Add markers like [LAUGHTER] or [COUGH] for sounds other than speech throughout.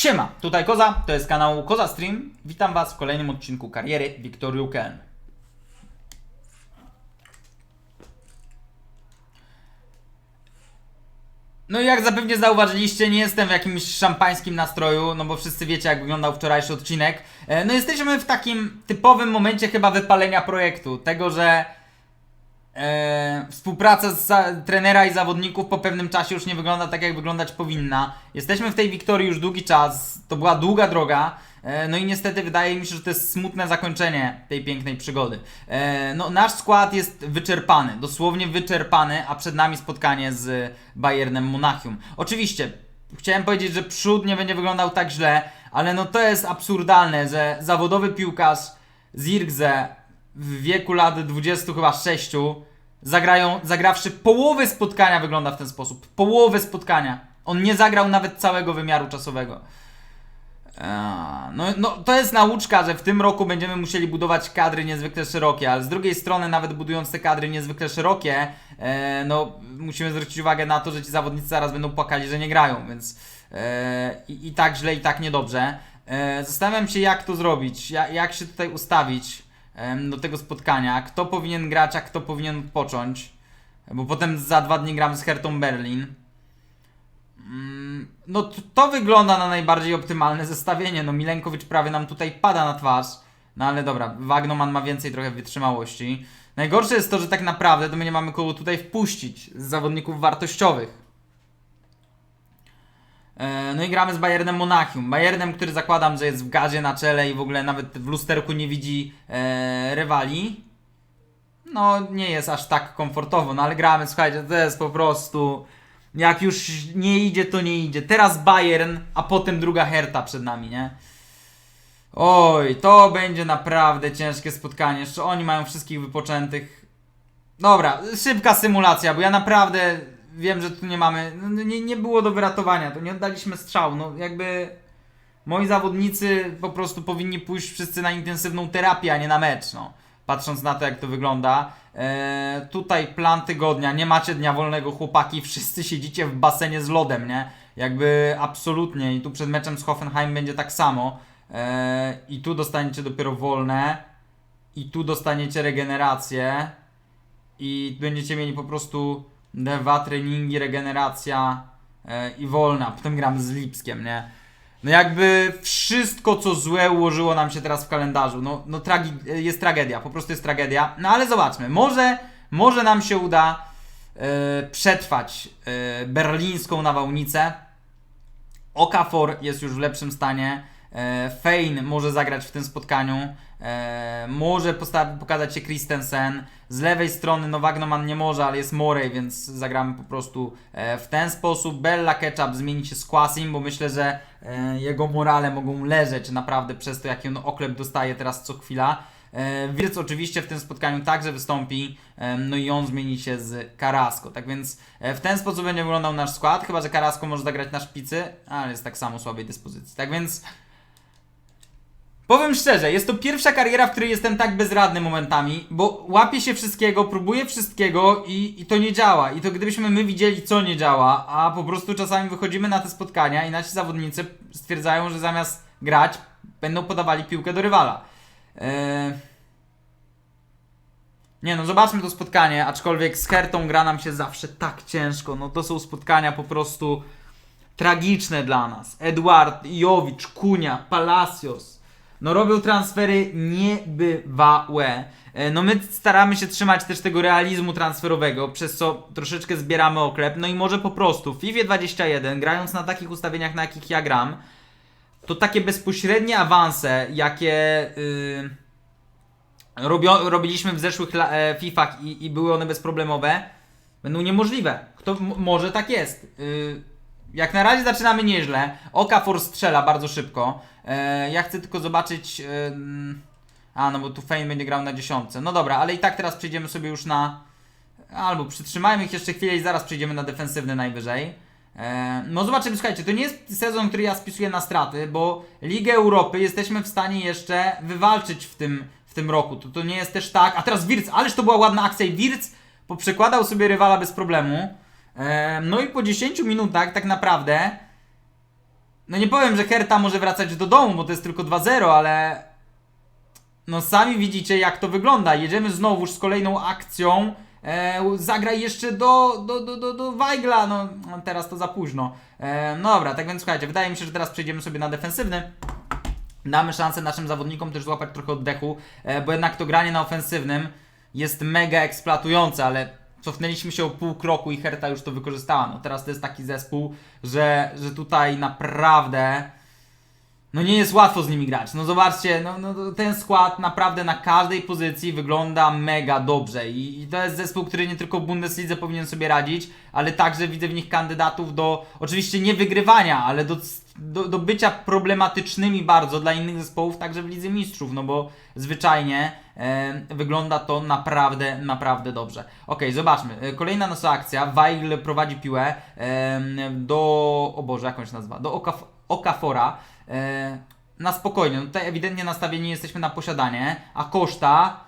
Siema, tutaj Koza, to jest kanał Koza Stream. Witam Was w kolejnym odcinku kariery Wiktoriu Ken. No i jak zapewne zauważyliście, nie jestem w jakimś szampańskim nastroju, no bo wszyscy wiecie jak wyglądał wczorajszy odcinek. E, No jesteśmy w takim typowym momencie chyba wypalenia projektu, tego, że e, współpraca z trenera i zawodników po pewnym czasie już nie wygląda tak, jak wyglądać powinna. Jesteśmy w tej Wiktorii już długi czas, to była długa droga. e, No i niestety wydaje mi się, że to jest smutne zakończenie tej pięknej przygody. E, No, nasz skład jest wyczerpany, dosłownie wyczerpany, a przed nami spotkanie z Bayernem Monachium. Oczywiście, chciałem powiedzieć, że przód nie będzie wyglądał tak źle, ale no to jest absurdalne, że zawodowy piłkarz Zirkze w wieku lat 20 chyba 6 zagrają, zagrawszy połowę spotkania wygląda w ten sposób. Połowę spotkania. On nie zagrał nawet całego wymiaru czasowego. Eee, No, no to jest nauczka, że w tym roku będziemy musieli budować kadry niezwykle szerokie, ale z drugiej strony nawet budując te kadry niezwykle szerokie, e, no musimy zwrócić uwagę na to, że ci zawodnicy zaraz będą płakali, że nie grają, więc e, i, i tak źle, i tak niedobrze. E, zastanawiam się jak to zrobić, jak, jak się tutaj ustawić do tego spotkania, kto powinien grać, a kto powinien odpocząć, bo potem za dwa dni gramy z Hertą Berlin. Mm, No to, to wygląda na najbardziej optymalne zestawienie. No Milenkowicz prawie nam tutaj pada na twarz. No ale dobra, Wagnoman ma więcej trochę wytrzymałości. Najgorsze jest to, że tak naprawdę to my nie mamy kogo tutaj wpuścić z zawodników wartościowych. E, No i gramy z Bayernem Monachium. Bayernem, który zakładam, że jest w gazie na czele i w ogóle nawet w lusterku nie widzi e, rywali. No nie jest aż tak komfortowo, no ale gramy, słuchajcie, to jest po prostu... Jak już nie idzie, to nie idzie. Teraz Bayern, a potem druga Herta przed nami, nie? Oj, to będzie naprawdę ciężkie spotkanie. Jeszcze oni mają wszystkich wypoczętych. Dobra, szybka symulacja, bo ja naprawdę wiem, że tu nie mamy. No, nie, nie było do wyratowania, to nie oddaliśmy strzału. No jakby. Moi zawodnicy po prostu powinni pójść wszyscy na intensywną terapię, a nie na mecz, no. Patrząc na to, jak to wygląda. Eee, tutaj plan tygodnia, nie macie dnia wolnego, chłopaki, wszyscy siedzicie w basenie z lodem, nie? Jakby absolutnie. I tu przed meczem z Hoffenheim będzie tak samo. Eee, I tu dostaniecie dopiero wolne. I tu dostaniecie regenerację. I będziecie mieli po prostu dwa treningi, regeneracja e, i wolna. Potem gram z Lipskiem, nie? No jakby wszystko co złe ułożyło nam się teraz w kalendarzu. No, no tragi- jest tragedia, po prostu jest tragedia. No ale zobaczmy, może, może nam się uda e, przetrwać e, berlińską nawałnicę. Okafor jest już w lepszym stanie. E, Fein może zagrać w tym spotkaniu. E, może pokazać się Christensen. Z lewej strony no Wagnoman nie może, ale jest Morey, więc zagramy po prostu e, w ten sposób. Bella Ketchup zmieni się z Kwasim, bo myślę, że jego morale mogą leżeć naprawdę przez to, jaki on oklep dostaje teraz co chwila. Wirc oczywiście w tym spotkaniu także wystąpi, no i on zmieni się z Carrasco. Tak więc w ten sposób będzie wyglądał nasz skład, chyba że Carrasco może zagrać na szpicy, ale jest tak samo słabej dyspozycji. Tak więc powiem szczerze, jest to pierwsza kariera, w której jestem tak bezradny momentami, bo łapię się wszystkiego, próbuję wszystkiego i, i to nie działa. I to gdybyśmy my widzieli, co nie działa, a po prostu czasami wychodzimy na te spotkania i nasi zawodnicy stwierdzają, że zamiast grać, będą podawali piłkę do rywala. Eee... Nie no, zobaczmy to spotkanie, aczkolwiek z Hertą gra nam się zawsze tak ciężko. No to są spotkania po prostu tragiczne dla nas. Eduard, Jowicz, Kunia, Palacios. No robią transfery niebywałe. E, No my staramy się trzymać też tego realizmu transferowego, przez co troszeczkę zbieramy oklep. No i może po prostu w FIFA 21, grając na takich ustawieniach, na jakich ja gram, to takie bezpośrednie awanse, jakie yy, robio, robiliśmy w zeszłych la, e, FIFach i, i były one bezproblemowe, będą niemożliwe. Kto może tak jest. Yy, jak na razie zaczynamy nieźle. Okafor strzela bardzo szybko. E, ja chcę tylko zobaczyć. ym, a, no bo tu Fein będzie grał na dziesiątce. No dobra, ale i tak teraz przejdziemy sobie już na. Albo przytrzymajmy ich jeszcze chwilę i zaraz przejdziemy na defensywny najwyżej. E, no zobaczymy, słuchajcie, to nie jest sezon, który ja spisuję na straty, bo Ligę Europy jesteśmy w stanie jeszcze wywalczyć w tym, w tym roku. To, to nie jest też tak. A teraz Wirc, ależ to była ładna akcja i Wirc poprzekładał sobie rywala bez problemu. No i po 10 minutach tak naprawdę no nie powiem, że Herta może wracać do domu, bo to jest tylko 2-0, ale no sami widzicie jak to wygląda. Jedziemy znowuż z kolejną akcją. E, zagraj jeszcze do, do, do, do, do Weigla, no no, teraz to za późno. E, no dobra, tak więc słuchajcie, wydaje mi się, że teraz przejdziemy sobie na defensywny. Damy szansę naszym zawodnikom też złapać trochę oddechu, e, bo jednak to granie na ofensywnym jest mega eksploatujące, ale cofnęliśmy się o pół kroku i Herta już to wykorzystała. No teraz to jest taki zespół, że, że tutaj naprawdę no nie jest łatwo z nimi grać. No zobaczcie, no, no ten skład naprawdę na każdej pozycji wygląda mega dobrze I, i to jest zespół, który nie tylko w Bundeslidze powinien sobie radzić, ale także widzę w nich kandydatów do, oczywiście nie wygrywania, ale do, do, do bycia problematycznymi bardzo dla innych zespołów, także w Lidze Mistrzów, no bo zwyczajnie e, wygląda to naprawdę, naprawdę dobrze. Ok, zobaczmy. E, Kolejna nasza akcja. Weigl prowadzi piłę e, do, o Boże, jak on się nazywa? Do Okaf Okafora. E, na spokojnie. No tutaj ewidentnie nastawieni jesteśmy na posiadanie, a koszta.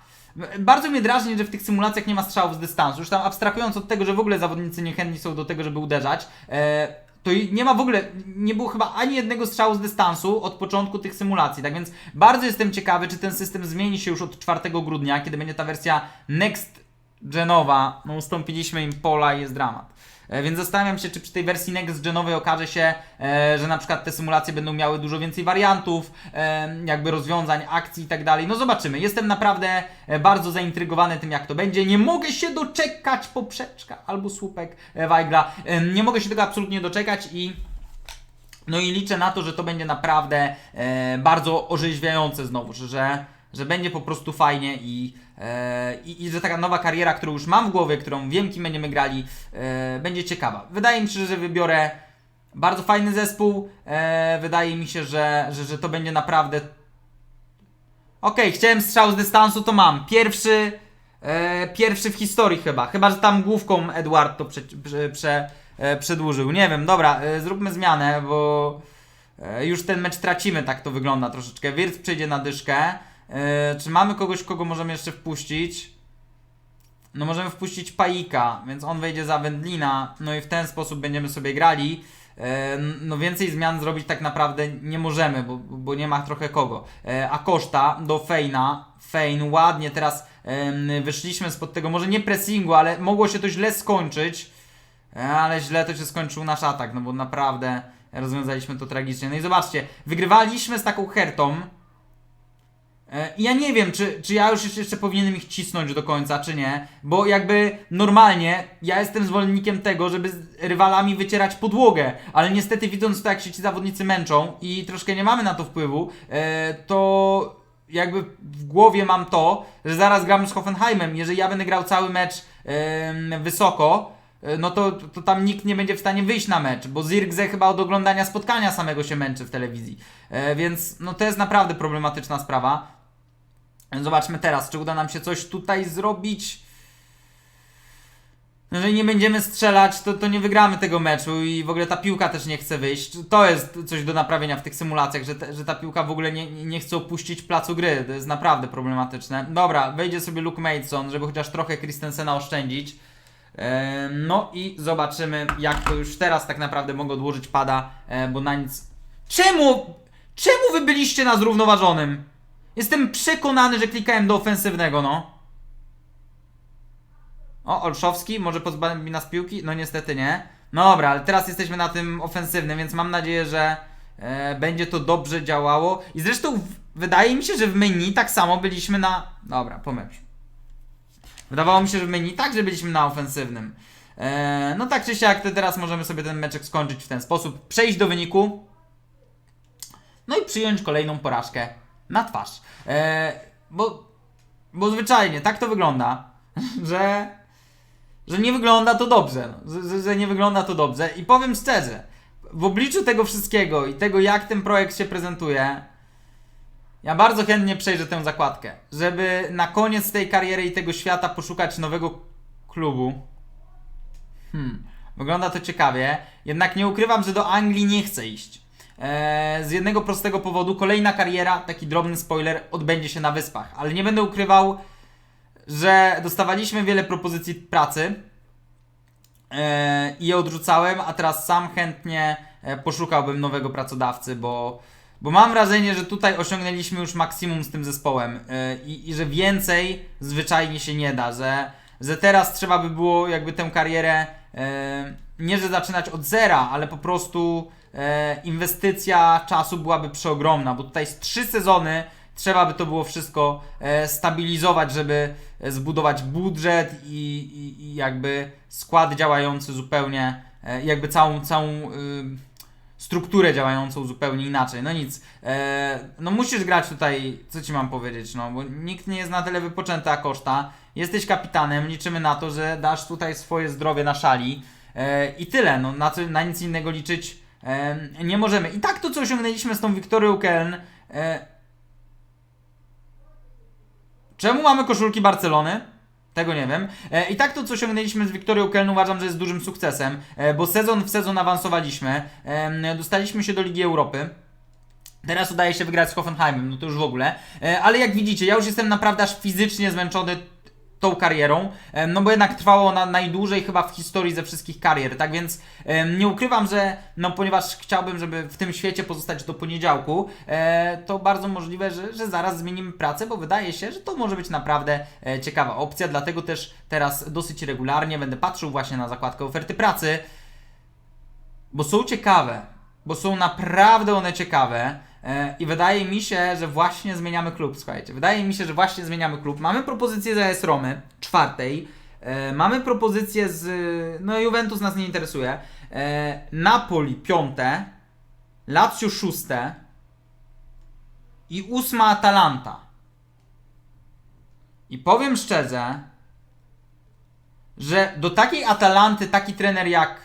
Bardzo mnie drażni, że w tych symulacjach nie ma strzałów z dystansu. Już tam abstrahując od tego, że w ogóle zawodnicy niechętni są do tego, żeby uderzać, e, to nie ma w ogóle, nie było chyba ani jednego strzału z dystansu od początku tych symulacji. Tak więc bardzo jestem ciekawy, czy ten system zmieni się już od 4 grudnia, kiedy będzie ta wersja Next Genowa. No ustąpiliśmy im pola i jest dramat. E, Więc zastanawiam się, czy przy tej wersji Next Genowej okaże się, e, że na przykład te symulacje będą miały dużo więcej wariantów, e, jakby rozwiązań, akcji i tak dalej. No zobaczymy. Jestem naprawdę bardzo zaintrygowany tym, jak to będzie. Nie mogę się doczekać poprzeczka albo słupek Weigla. E, Nie mogę się tego absolutnie doczekać i no i liczę na to, że to będzie naprawdę e, bardzo orzeźwiające znowu, że, że będzie po prostu fajnie i, e, i, i że taka nowa kariera, którą już mam w głowie, którą wiem, kim będziemy grali, e, będzie ciekawa. Wydaje mi się, że wybiorę bardzo fajny zespół. E, wydaje mi się, że, że, że to będzie naprawdę. Okej, chciałem strzał z dystansu, to mam. Pierwszy, pierwszy w historii chyba. Chyba, że tam główką Edward to prze, prze, prze, przedłużył. Nie wiem, dobra, zróbmy zmianę, bo już ten mecz tracimy, tak to wygląda troszeczkę. Wirtz przejdzie na dyszkę. E, czy mamy kogoś, kogo możemy jeszcze wpuścić? No możemy wpuścić Paika, więc on wejdzie za Wędlina, no i w ten sposób będziemy sobie grali. E, No więcej zmian zrobić tak naprawdę nie możemy, bo, bo nie ma trochę kogo. E, A koszta do Fejna. Fejn ładnie teraz wyszliśmy spod tego, może nie pressingu, ale mogło się to źle skończyć. Ale źle to się skończył nasz atak, no bo naprawdę rozwiązaliśmy to tragicznie. No i zobaczcie, wygrywaliśmy z taką Hertą. E, I ja nie wiem, czy, czy ja już jeszcze, powinienem ich cisnąć do końca, czy nie, bo jakby normalnie ja jestem zwolennikiem tego, żeby z rywalami wycierać podłogę, ale niestety widząc to, jak się ci zawodnicy męczą i troszkę nie mamy na to wpływu, e, to jakby w głowie mam to, że zaraz gramy z Hoffenheimem, jeżeli ja będę grał cały mecz wysoko, e, no to, to tam nikt nie będzie w stanie wyjść na mecz, bo Zirkze chyba od oglądania spotkania samego się męczy w telewizji. Więc no to jest naprawdę problematyczna sprawa. Zobaczmy teraz, czy uda nam się coś tutaj zrobić. Jeżeli nie będziemy strzelać, to, to nie wygramy tego meczu i w ogóle ta piłka też nie chce wyjść. To jest coś do naprawienia w tych symulacjach, że, te, że ta piłka w ogóle nie, nie chce opuścić placu gry. To jest naprawdę problematyczne. Dobra, wejdzie sobie Luke Mason, żeby chociaż trochę Christensena oszczędzić. No i zobaczymy, jak to już teraz tak naprawdę mogę odłożyć pada, e, bo na nic. Czemu? Czemu wy byliście na zrównoważonym? Jestem przekonany, że klikałem do ofensywnego, no. O, Olszowski, może pozbawi nas piłki? No niestety nie. No dobra, ale teraz jesteśmy na tym ofensywnym, więc mam nadzieję, że e, będzie to dobrze działało. I zresztą w, wydaje mi się, że w menu tak samo byliśmy na... Dobra, pomyśl. Wydawało mi się, że w menu także byliśmy na ofensywnym. E, no tak czy siak, teraz możemy sobie ten meczek skończyć w ten sposób. Przejść do wyniku. No i przyjąć kolejną porażkę na twarz. E, bo, bo zwyczajnie tak to wygląda, [LAUGHS] że, że nie wygląda to dobrze. No, że, że, nie wygląda to dobrze. I powiem szczerze, w obliczu tego wszystkiego i tego, jak ten projekt się prezentuje, ja bardzo chętnie przejrzę tę zakładkę, żeby na koniec tej kariery i tego świata poszukać nowego klubu. Hmm, wygląda to ciekawie, jednak nie ukrywam, że do Anglii nie chcę iść. Eee, z jednego prostego powodu, kolejna kariera, taki drobny spoiler, odbędzie się na Wyspach, ale nie będę ukrywał, że dostawaliśmy wiele propozycji pracy e, i je odrzucałem, a teraz sam chętnie e, poszukałbym nowego pracodawcy, bo, bo mam wrażenie, że tutaj osiągnęliśmy już maksimum z tym zespołem e, i, i że więcej zwyczajnie się nie da, że, że teraz trzeba by było jakby tę karierę e, nie, że zaczynać od zera, ale po prostu e, inwestycja czasu byłaby przeogromna, bo tutaj z trzy sezony trzeba by to było wszystko e, stabilizować, żeby e, zbudować budżet i, i, i jakby skład działający zupełnie, e, jakby całą, całą y, strukturę działającą zupełnie inaczej. No nic, e, no musisz grać tutaj, co ci mam powiedzieć, no bo nikt nie jest na tyle wypoczęty a koszta. Jesteś kapitanem, liczymy na to, że dasz tutaj swoje zdrowie na szali e, i tyle, no na, co, na nic innego liczyć e, nie możemy. I tak to, co osiągnęliśmy z tą Wiktorią Keln, e, Czemu mamy koszulki Barcelony? Tego nie wiem. E, I tak to, co osiągnęliśmy z Wiktorią Keln uważam, że jest dużym sukcesem, e, bo sezon w sezon awansowaliśmy, dostaliśmy się do Ligi Europy. Teraz udaje się wygrać z Hoffenheimem, no to już w ogóle. Ale jak widzicie, ja już jestem naprawdę aż fizycznie zmęczony tą karierą, no bo jednak trwało ona najdłużej chyba w historii ze wszystkich karier, tak więc nie ukrywam, że no ponieważ chciałbym, żeby w tym świecie pozostać do poniedziałku, e, to bardzo możliwe, że, że zaraz zmienimy pracę, bo wydaje się, że to może być naprawdę e, ciekawa opcja, dlatego też teraz dosyć regularnie będę patrzył właśnie na zakładkę oferty pracy, bo są ciekawe, bo są naprawdę one ciekawe i wydaje mi się, że właśnie zmieniamy klub, słuchajcie, wydaje mi się, że właśnie zmieniamy klub. Mamy propozycję z AS Romy, czwartej, e, mamy propozycję z, no Juventus nas nie interesuje, e, Napoli piąte, Lazio szóste i ósma Atalanta. I powiem szczerze, że do takiej Atalanty taki trener jak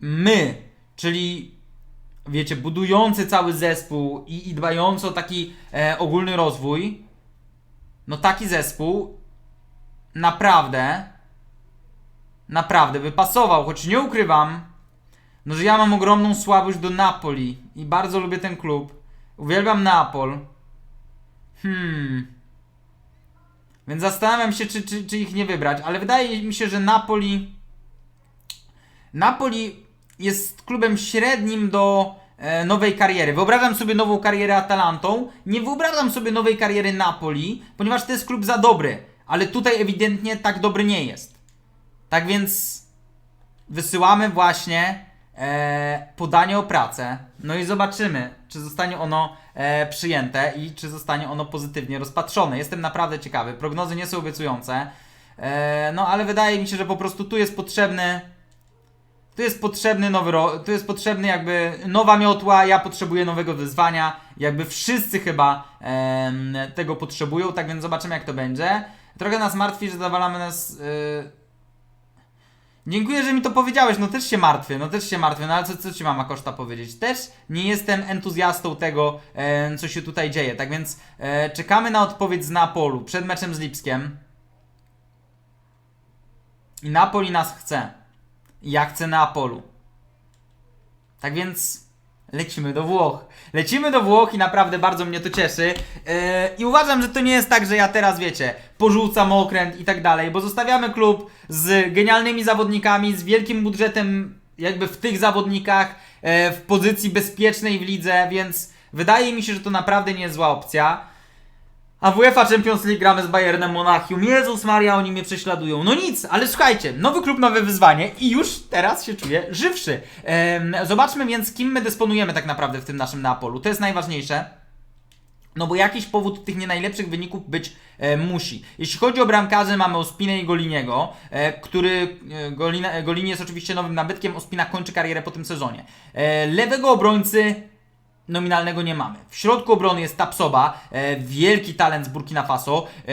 my, czyli wiecie, budujący cały zespół i, i dbający o taki e, ogólny rozwój, no taki zespół naprawdę, naprawdę by pasował, choć nie ukrywam, no że ja mam ogromną słabość do Napoli i bardzo lubię ten klub. Uwielbiam Neapol. Hmm. Więc zastanawiam się, czy, czy, czy ich nie wybrać, ale wydaje mi się, że Napoli. Napoli jest klubem średnim do e, nowej kariery. Wyobrażam sobie nową karierę Atalantą. Nie wyobrażam sobie nowej kariery Napoli, ponieważ to jest klub za dobry. Ale tutaj ewidentnie tak dobry nie jest. Tak więc wysyłamy właśnie e, podanie o pracę. No i zobaczymy, czy zostanie ono e, przyjęte i czy zostanie ono pozytywnie rozpatrzone. Jestem naprawdę ciekawy. Prognozy nie są obiecujące. E, no ale wydaje mi się, że po prostu tu jest potrzebny. Tu jest potrzebny nowy tu jest potrzebny jakby nowa miotła, ja potrzebuję nowego wyzwania, jakby wszyscy chyba tego potrzebują, tak więc zobaczymy jak to będzie. Trochę nas martwi, że zawalamy nas... y, Dziękuję, że mi to powiedziałeś, no też się martwię, no też się martwię, no ale co, co ci mama koszta powiedzieć? Też nie jestem entuzjastą tego, e, co się tutaj dzieje, tak więc e, czekamy na odpowiedź z Napolu przed meczem z Lipskiem. I Napoli nas chce. Ja chcę Neapolu. Tak więc lecimy do Włoch. Lecimy do Włoch i naprawdę bardzo mnie to cieszy. Yy, I uważam, że to nie jest tak, że ja teraz, wiecie, porzucam okręt i tak dalej, bo zostawiamy klub z genialnymi zawodnikami, z wielkim budżetem jakby w tych zawodnikach, e, w pozycji bezpiecznej w lidze, więc wydaje mi się, że to naprawdę nie jest zła opcja. A w UEFA Champions League gramy z Bayernem Monachium. Jezus Maria, oni mnie prześladują. No nic, ale słuchajcie, nowy klub, nowe wyzwanie i już teraz się czuję żywszy. Em, zobaczmy więc, kim my dysponujemy tak naprawdę w tym naszym Neapolu. To jest najważniejsze. No bo jakiś powód tych nie najlepszych wyników być e, musi. Jeśli chodzi o bramkarzy, mamy Ospinę i Goliniego, e, który e, Golina, e, Golini jest oczywiście nowym nabytkiem, Ospina kończy karierę po tym sezonie. E, lewego obrońcy nominalnego nie mamy. W środku obrony jest Tapsoba, e, wielki talent z Burkina Faso, e,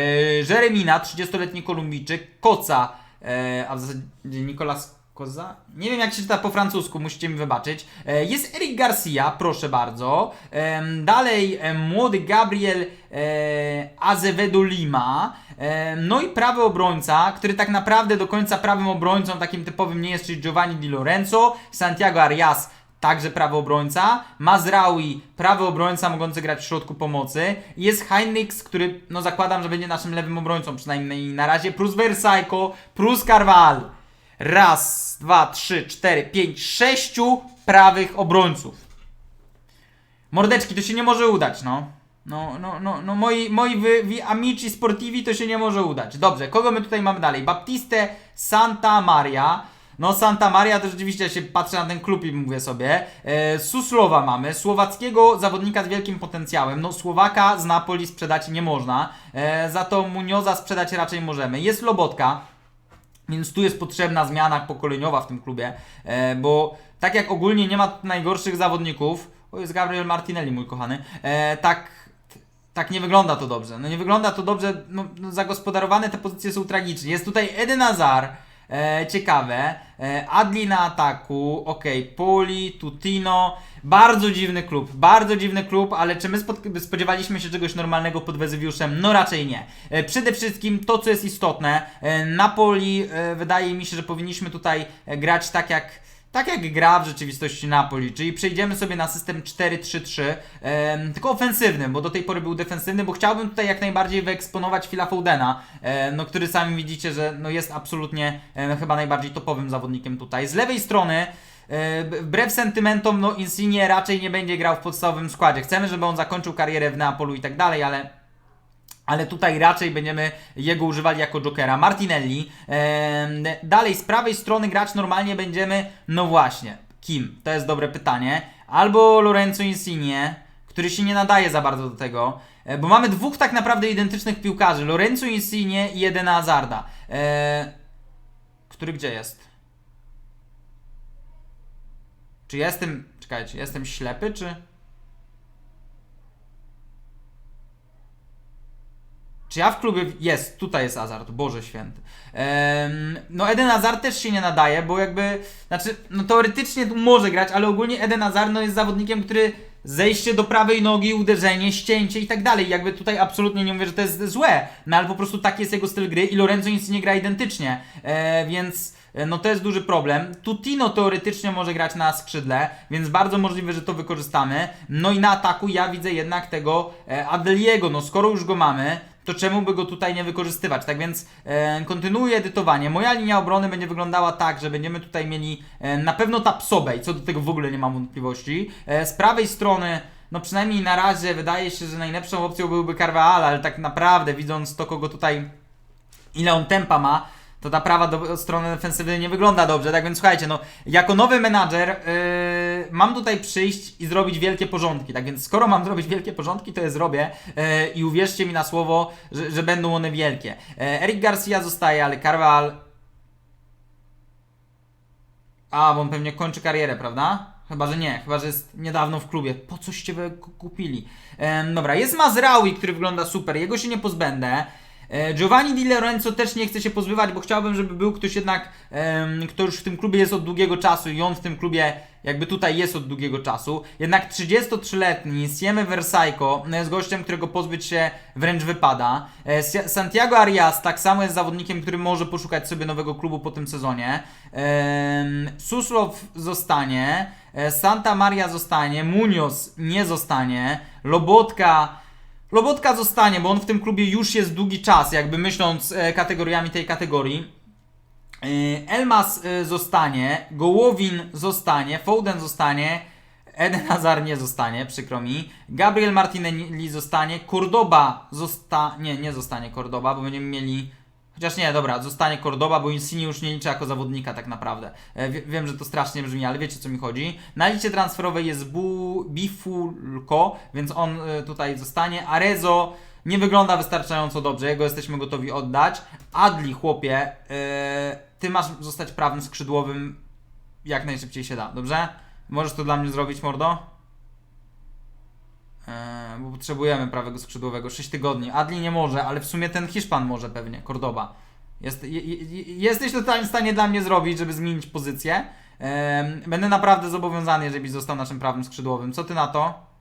Jeremina, 30-letni Kolumbijczyk, Koca, e, a w zasadzie Nicolas Koza? Nie wiem jak się czyta po francusku, musicie mi wybaczyć. E, jest Eric Garcia, proszę bardzo. Em, dalej e, młody Gabriel e, Azevedo Lima. E, no i prawy obrońca, który tak naprawdę do końca prawym obrońcą takim typowym nie jest, czyli Giovanni Di Lorenzo, Santiago Arias także prawy obrońca, Mazraoui, prawy obrońca mogący grać w środku pomocy, jest Heinrichs, który no zakładam, że będzie naszym lewym obrońcą przynajmniej na razie, plus Versailles, plus Carval. raz, dwa, trzy, cztery, pięć, sześciu prawych obrońców. Mordeczki, to się nie może udać, no. No, no, no, no moi, moi wy, wi amici sportivi to się nie może udać. Dobrze, kogo my tutaj mamy dalej? Baptiste Santa Maria. No Santa Maria to rzeczywiście się patrzę na ten klub i mówię sobie. E, Suslowa mamy, słowackiego zawodnika z wielkim potencjałem. No Słowaka z Napoli sprzedać nie można. E, za to Munioza sprzedać raczej możemy. Jest Lobotka. Więc tu jest potrzebna zmiana pokoleniowa w tym klubie, e, bo tak jak ogólnie nie ma najgorszych zawodników, o jest Gabriel Martinelli, mój kochany, e, tak, tak nie wygląda to dobrze. No nie wygląda to dobrze, no, no zagospodarowane te pozycje są tragicznie. Jest tutaj Eden Hazard, e, ciekawe, e, Adli na ataku, okej, Poli, Tutino, bardzo dziwny klub, bardzo dziwny klub, ale czy my spod- spodziewaliśmy się czegoś normalnego pod Wezywiuszem? No raczej nie. E, przede wszystkim to, co jest istotne, e, Napoli, e, wydaje mi się, że powinniśmy tutaj e, grać tak jak tak jak gra w rzeczywistości Napoli, czyli przejdziemy sobie na system 4-3-3, em, tylko ofensywny, bo do tej pory był defensywny, bo chciałbym tutaj jak najbardziej wyeksponować Phila Foudena, no, który sami widzicie, że no, jest absolutnie chyba najbardziej topowym zawodnikiem tutaj. Z lewej strony, e, wbrew sentymentom, no Insigne raczej nie będzie grał w podstawowym składzie. Chcemy, żeby on zakończył karierę w Neapolu i tak dalej, ale ale tutaj raczej będziemy jego używali jako jokera. Martinelli. Dalej z prawej strony grać normalnie będziemy, no właśnie, kim? To jest dobre pytanie. Albo Lorenzo Insigne, który się nie nadaje za bardzo do tego, e, bo mamy dwóch tak naprawdę identycznych piłkarzy. Lorenzo Insigne i Edena Hazarda. E, który gdzie jest? Czy jestem, czekajcie, jestem ślepy, czy... Czy ja w klubie. Jest, tutaj jest Hazard, Boże święty. Em, no, Eden Hazard też się nie nadaje, bo jakby. Znaczy, no teoretycznie tu może grać, ale ogólnie Eden Hazard no, jest zawodnikiem, który zejście do prawej nogi, uderzenie, ścięcie i tak dalej. Jakby tutaj absolutnie nie mówię, że to jest złe, no ale po prostu taki jest jego styl gry i Lorenzo nic nie gra identycznie. E, więc. e, No to jest duży problem. Tutino teoretycznie może grać na skrzydle, więc bardzo możliwe, że to wykorzystamy. No i na ataku ja widzę jednak tego e, Adeliego. No skoro już go mamy, to czemu by go tutaj nie wykorzystywać? Tak więc e, kontynuuję edytowanie. Moja linia obrony będzie wyglądała tak, że będziemy tutaj mieli e, na pewno Tapsobę i co do tego w ogóle nie mam wątpliwości. E, z prawej strony, no przynajmniej na razie wydaje się, że najlepszą opcją byłby Carvajal, ale tak naprawdę widząc to, kogo tutaj, ile on tempa ma, to ta prawa do, strony defensywnej nie wygląda dobrze, tak więc słuchajcie, no jako nowy menadżer yy, mam tutaj przyjść i zrobić wielkie porządki, tak więc skoro mam zrobić wielkie porządki, to je zrobię yy, i uwierzcie mi na słowo, że, że będą one wielkie. Yy, Eric Garcia zostaje, ale Carval... A, bo on pewnie kończy karierę, prawda? Chyba, że nie, chyba, że jest niedawno w klubie. Po coście wy ku- kupili? Em, dobra, jest Mazraoui, który wygląda super, jego się nie pozbędę. E, Giovanni Di Lorenzo też nie chcę się pozbywać, bo chciałbym, żeby był ktoś jednak, kto już w tym klubie jest od długiego czasu i on w tym klubie jakby tutaj jest od długiego czasu. Jednak 33-letni Sieme Versajko no, jest gościem, którego pozbyć się wręcz wypada. E, Santiago Arias tak samo jest zawodnikiem, który może poszukać sobie nowego klubu po tym sezonie. Suslow zostanie, e, Santa Maria zostanie, Munoz nie zostanie, Lobotka Lobotka zostanie, bo on w tym klubie już jest długi czas, jakby myśląc e, kategoriami tej kategorii. E, Elmas e, zostanie, Gołowin zostanie, Foden zostanie, Eden Hazard nie zostanie, przykro mi. Gabriel Martinelli zostanie, Cordoba zostanie, nie, nie zostanie Cordoba, bo będziemy mieli... Chociaż nie, dobra, zostanie Cordoba, bo Insigne już nie liczę jako zawodnika tak naprawdę. E, wie, wiem, że to strasznie brzmi, ale wiecie co mi chodzi. Na liście transferowej jest Bu, Bifulko, więc on e, tutaj zostanie. Arezo nie wygląda wystarczająco dobrze, jego jesteśmy gotowi oddać. Adli, chłopie, e, ty masz zostać prawym skrzydłowym jak najszybciej się da, dobrze? Możesz to dla mnie zrobić, mordo? Eee, bo potrzebujemy prawego skrzydłowego. 6 tygodni. Adli nie może, ale w sumie ten Hiszpan może pewnie, Cordoba. Jest, je, je, jesteś to w stanie dla mnie zrobić, żeby zmienić pozycję. Eee, będę naprawdę zobowiązany, żebyś został naszym prawym skrzydłowym. Co ty na to?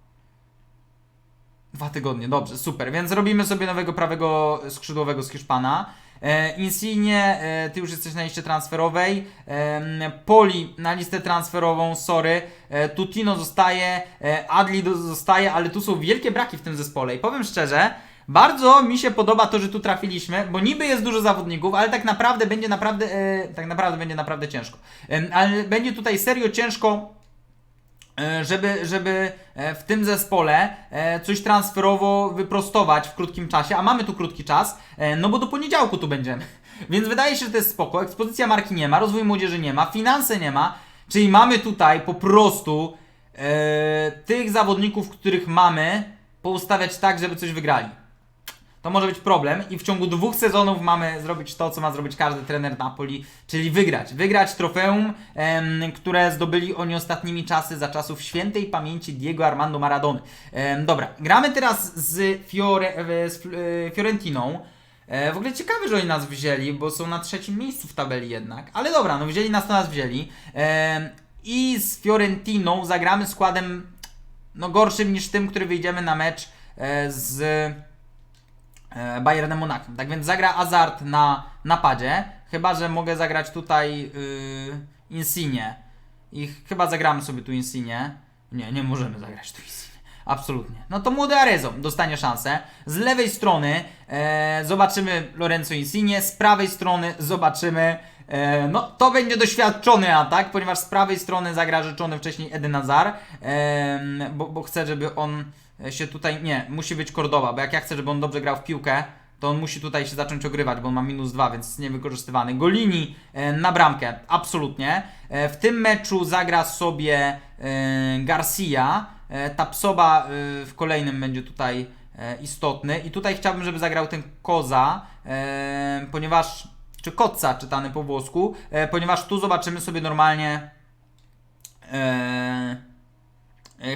Dwa tygodnie, dobrze, super. Więc robimy sobie nowego prawego skrzydłowego z Hiszpana. E, Insigne, e, ty już jesteś na liście transferowej. Poli na listę transferową, sorry. E, Tutino zostaje, e, Adli zostaje, ale tu są wielkie braki w tym zespole. I powiem szczerze, Bardzo mi się podoba to, że tu trafiliśmy, bo niby jest dużo zawodników, ale tak naprawdę będzie naprawdę, tak naprawdę będzie naprawdę ciężko. Ale będzie tutaj serio ciężko żeby, żeby e, w tym zespole e, coś transferowo wyprostować w krótkim czasie, a mamy tu krótki czas, e, no bo do poniedziałku tu będziemy. [LAUGHS] Więc wydaje się, że to jest spoko. Ekspozycja marki nie ma, rozwój młodzieży nie ma, finanse nie ma, czyli mamy tutaj po prostu e, tych zawodników, których mamy, poustawiać tak, żeby coś wygrali. To może być problem i w ciągu dwóch sezonów mamy zrobić to, co ma zrobić każdy trener Napoli, czyli wygrać. Wygrać trofeum, em, które zdobyli oni ostatnimi czasy za czasów świętej pamięci Diego Armando Maradony. Em, dobra, gramy teraz z, Fiore, e, z e, Fiorentiną. E, w ogóle ciekawe, że oni nas wzięli, bo są na trzecim miejscu w tabeli jednak. Ale dobra, no wzięli nas, to nas wzięli. I z Fiorentiną zagramy składem no gorszym niż tym, który wyjdziemy na mecz z Bayernem Monachium. Tak więc zagra Azart na napadzie, chyba że mogę zagrać tutaj yy, Insigne. I ch- chyba zagramy sobie tu Insigne. Nie, nie możemy zagrać tu Insigne. Absolutnie. No to młody Arezzo dostanie szansę. Z lewej strony e, zobaczymy Lorenzo Insigne, z prawej strony zobaczymy E, no, to będzie doświadczony atak, ponieważ z prawej strony zagra rzeczony wcześniej Eden Hazard, em, bo, bo chcę, żeby on się tutaj, nie, musi być Cordoba, bo jak ja chcę, żeby on dobrze grał w piłkę, to on musi tutaj się zacząć ogrywać, bo on ma minus dwa, więc jest niewykorzystywany. Golini e, na bramkę, absolutnie. E, w tym meczu zagra sobie e, Garcia, Tapsoba w kolejnym będzie tutaj istotny i tutaj chciałbym, żeby zagrał ten Koza, ponieważ czy Kotca czytany po włosku, ponieważ tu zobaczymy sobie normalnie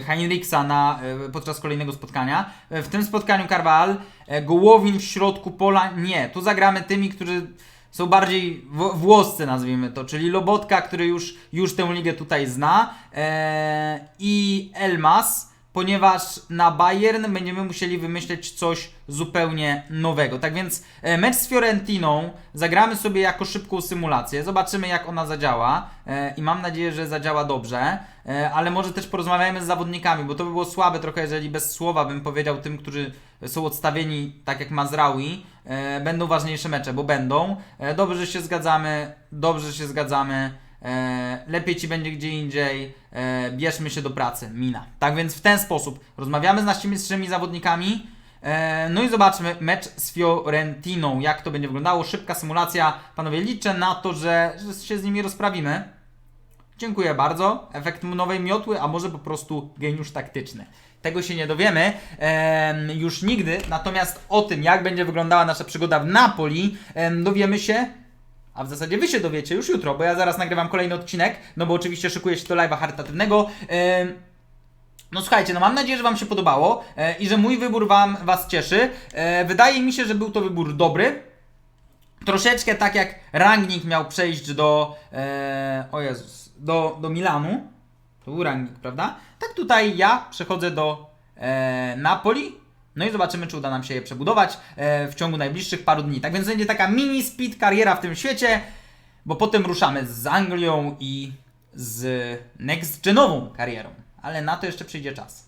Heinrichsa na, e, podczas kolejnego spotkania. E, W tym spotkaniu Carval, e, Gołowin w środku pola, nie. Tu zagramy tymi, którzy są bardziej włoscy, nazwijmy to, czyli Lobotka, który już, już tę ligę tutaj zna e, i Elmas, ponieważ na Bayern będziemy musieli wymyśleć coś zupełnie nowego. Tak więc e, mecz z Fiorentiną zagramy sobie jako szybką symulację, zobaczymy jak ona zadziała e, i mam nadzieję, że zadziała dobrze, e, ale może też porozmawiajmy z zawodnikami, bo to by było słabe trochę, jeżeli bez słowa bym powiedział tym, którzy są odstawieni, tak jak Mazraoui, będą ważniejsze mecze, bo będą. Dobrze, że się zgadzamy, dobrze, że się zgadzamy. E, lepiej ci będzie gdzie indziej, e, bierzmy się do pracy, mina. Tak więc w ten sposób rozmawiamy z naszymi strzemi zawodnikami, e, no i zobaczmy mecz z Fiorentiną, jak to będzie wyglądało. Szybka symulacja, panowie, liczę na to, że, że się z nimi rozprawimy. Dziękuję bardzo. Efekt nowej miotły, a może po prostu geniusz taktyczny. Tego się nie dowiemy em, już nigdy, natomiast o tym, jak będzie wyglądała nasza przygoda w Napoli, em, dowiemy się a w zasadzie wy się dowiecie już jutro, bo ja zaraz nagrywam kolejny odcinek, no bo oczywiście szykuje się do live'a charytatywnego. No słuchajcie, no mam nadzieję, że Wam się podobało e, i że mój wybór Wam Was cieszy. E, wydaje mi się, że był to wybór dobry. Troszeczkę tak jak Rangnick miał przejść do. E, o Jezus, do, do Milanu. To był Rangnick, prawda? Tak tutaj ja przechodzę do e, Napoli. No i zobaczymy, czy uda nam się je przebudować e, w ciągu najbliższych paru dni. Tak więc będzie taka mini speed kariera w tym świecie, bo potem ruszamy z Anglią i z next genową karierą. Ale na to jeszcze przyjdzie czas.